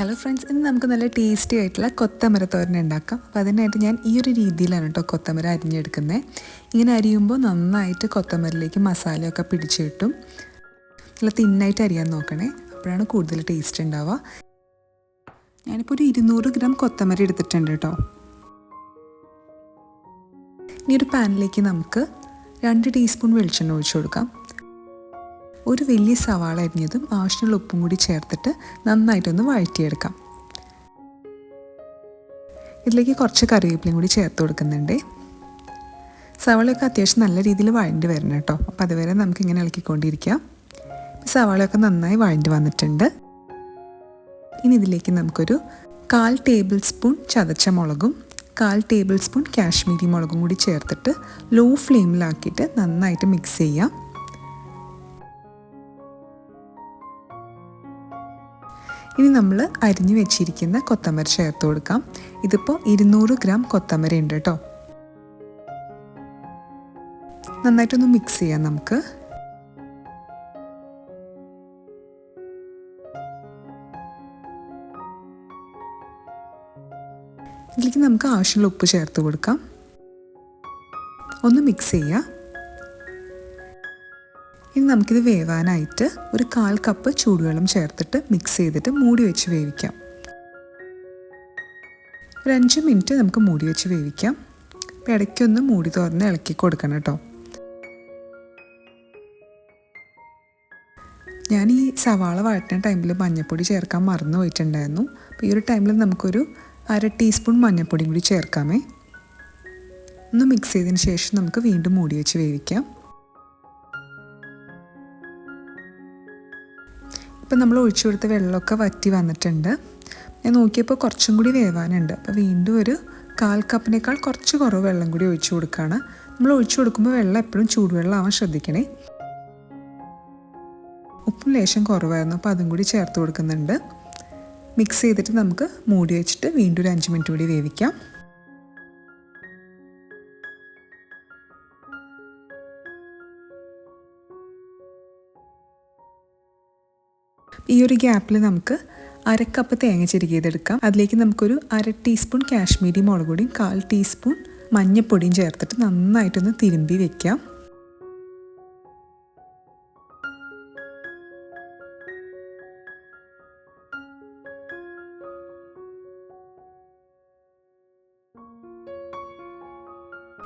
Hello friends ഇന്ന് നമുക്ക് നല്ല ടേസ്റ്റി ആയിട്ടുള്ള കൊത്തമര തോരൻ ഉണ്ടാക്കാം. അപ്പോൾ അതിനായിട്ട് ഞാൻ ഈ ഒരു രീതിയിലാണ് കേട്ടോ കൊത്തമര അരിഞ്ഞെടുക്കുന്നത് ഇങ്ങനെ അരിയുമ്പോൾ നന്നായിട്ട് കൊത്തമരയിലേക്ക് മസാലയൊക്കെ പിടിച്ചു കിട്ടും. നല്ല തിന്നായിട്ട് അരിയാൻ നോക്കണേ. അപ്പോഴാണ് കൂടുതൽ ടേസ്റ്റ് ഉണ്ടാവുക. ഞാനിപ്പോൾ ഒരു ഇരുന്നൂറ് ഗ്രാം കൊത്തമര എടുത്തിട്ടുണ്ട് കേട്ടോ ഇനി ഒരു പാനിലേക്ക് നമുക്ക് രണ്ട് ടീസ്പൂൺ വെളിച്ചെണ്ണ ഒഴിച്ചു കൊടുക്കാം. ഒരു വലിയ സവാള അരിഞ്ഞതും ആവശ്യമുള്ള ഉപ്പും കൂടി ചേർത്തിട്ട് നന്നായിട്ടൊന്ന് വഴറ്റിയെടുക്കാം. ഇതിലേക്ക് കുറച്ച് കറിവേപ്പിലയും കൂടി ചേർത്ത് കൊടുക്കുന്നുണ്ട്. സവാളയൊക്കെ അത്യാവശ്യം നല്ല രീതിയിൽ വഴണ്ടി വരണം കേട്ടോ. അപ്പോൾ അതുവരെ നമുക്കിങ്ങനെ ഇളക്കിക്കൊണ്ടിരിക്കാം. സവാളയൊക്കെ നന്നായി വഴണ്ടി വന്നിട്ടുണ്ട്. ഇനി ഇതിലേക്ക് നമുക്കൊരു കാൽ ടേബിൾ സ്പൂൺ ചതച്ച മുളകും കാൽ ടേബിൾ സ്പൂൺ കാശ്മീരി മുളകും കൂടി ചേർത്തിട്ട് ലോ ഫ്ലെയിമിലാക്കിയിട്ട് നന്നായിട്ട് മിക്സ് ചെയ്യാം. ഇനി നമ്മൾ അരിഞ്ഞു വെച്ചിരിക്കുന്ന കൊത്തമര ചേർത്ത് കൊടുക്കാം. ഇതിപ്പോൾ ഇരുന്നൂറ് ഗ്രാം കൊത്തമര ഉണ്ട് കേട്ടോ. നന്നായിട്ടൊന്ന് മിക്സ് ചെയ്യാം നമുക്ക്. ഇതിലേക്ക് നമുക്ക് ആവശ്യമുള്ള ഉപ്പ് ചേർത്ത് കൊടുക്കാം. ഒന്ന് മിക്സ് ചെയ്യാം. ഇനി നമുക്കിത് വേവാനായിട്ട് ഒരു കാൽ കപ്പ് ചൂടുവെള്ളം ചേർത്തിട്ട് മിക്സ് ചെയ്തിട്ട് മൂടി വെച്ച് വേവിക്കാം. ഒരു അഞ്ച് മിനിറ്റ് നമുക്ക് മൂടി വെച്ച് വേവിക്കാം. അപ്പോൾ ഇടയ്ക്കൊന്ന് മൂടി തുറന്ന് ഇളക്കി കൊടുക്കണം കേട്ടോ. ഞാൻ ഈ സവാള വഴറ്റുന്ന ടൈമിൽ മഞ്ഞൾപ്പൊടി ചേർക്കാൻ മറന്നു പോയിട്ടുണ്ടായിരുന്നു. അപ്പോൾ ഈ ഒരു ടൈമിൽ നമുക്കൊരു അര ടീസ്പൂൺ മഞ്ഞൾപ്പൊടിയും കൂടി ചേർക്കാമേ. ഒന്ന് മിക്സ് ചെയ്തതിന് ശേഷം നമുക്ക് വീണ്ടും മൂടി വെച്ച് വേവിക്കാം. ഇപ്പം നമ്മൾ ഒഴിച്ചു കൊടുത്ത വെള്ളമൊക്കെ വറ്റി വന്നിട്ടുണ്ട്. ഞാൻ നോക്കിയപ്പോൾ കുറച്ചും കൂടി വേവാനുണ്ട്. അപ്പോൾ വീണ്ടും ഒരു കാൽ കപ്പിനേക്കാൾ കുറച്ച് കുറവ് വെള്ളം കൂടി ഒഴിച്ചു കൊടുക്കുകയാണ്. നമ്മൾ ഒഴിച്ചു കൊടുക്കുമ്പോൾ വെള്ളം എപ്പോഴും ചൂടുവെള്ളം ആവാൻ ശ്രദ്ധിക്കണേ. ഉപ്പും ലേശം കുറവായിരുന്നു. അപ്പോൾ അതും കൂടി ചേർത്ത് കൊടുക്കുന്നുണ്ട്. മിക്സ് ചെയ്തിട്ട് നമുക്ക് മൂടി വെച്ചിട്ട് വീണ്ടും ഒരു അഞ്ച് മിനിറ്റ് കൂടി വേവിക്കാം. ഈ ഒരു ഗ്യാപ്പിൽ നമുക്ക് അര കപ്പ് തേങ്ങ ചെരുകിയതെടുക്കാം. അതിലേക്ക് നമുക്കൊരു അര ടീസ്പൂൺ കാശ്മീരി മുളക് പൊടിയും കാൽ ടീസ്പൂൺ മഞ്ഞൾപ്പൊടിയും ചേർത്തിട്ട് നന്നായിട്ടൊന്ന് തിരുമ്പി വെക്കാം.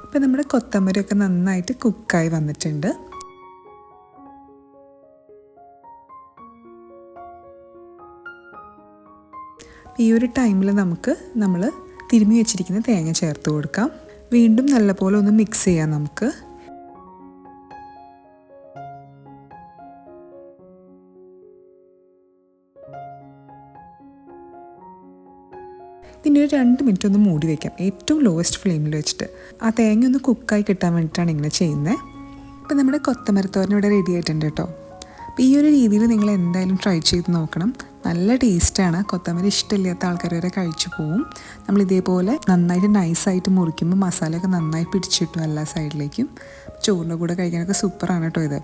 ഇപ്പം നമ്മുടെ കൊത്തമരയൊക്കെ നന്നായിട്ട് കുക്കായി വന്നിട്ടുണ്ട്. ഈ ഒരു ടൈമിൽ നമുക്ക് നമ്മൾ തിരുമ്മി വെച്ചിരിക്കുന്ന തേങ്ങ ചേർത്ത് കൊടുക്കാം. വീണ്ടും നല്ലപോലെ ഒന്ന് മിക്സ് ചെയ്യാം നമുക്ക്. ഇതിന്റെ ഒരു രണ്ട് മിനിറ്റ് ഒന്ന് മൂടി വയ്ക്കാം ഏറ്റവും ലോവസ്റ്റ് ഫ്ലെയിമിൽ വെച്ചിട്ട്. ആ തേങ്ങ ഒന്ന് കുക്കായി കിട്ടാൻ വേണ്ടിയിട്ടാണ് ഇങ്ങനെ ചെയ്യുന്നത് ഇപ്പം നമ്മുടെ കൊത്തമരത്തോരൻ ഇവിടെ റെഡി ആയിട്ടുണ്ട് കേട്ടോ. അപ്പോൾ ഈ ഒരു രീതിയിൽ നിങ്ങൾ എന്തായാലും ട്രൈ ചെയ്ത് നോക്കണം. നല്ല ടേസ്റ്റാണ്. കൊത്തമല്ലി ഇഷ്ടമില്ലാത്ത ആൾക്കാർ വരെ കഴിച്ചു പോവും. നമ്മൾ ഇതേപോലെ നന്നായിട്ട് നൈസായിട്ട് മുറിക്കുമ്പോൾ മസാലയൊക്കെ നന്നായി പിടിച്ചിട്ടും എല്ലാ സൈഡിലേക്കും ചോറിന്റെ കൂടെ കഴിക്കാനൊക്കെ സൂപ്പറാണ് കേട്ടോ ഇത്.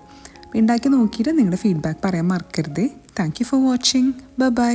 ഉണ്ടാക്കി നോക്കിയിട്ട് നിങ്ങളുടെ ഫീഡ്ബാക്ക് പറയാൻ മറക്കരുത്. Thank you for watching bye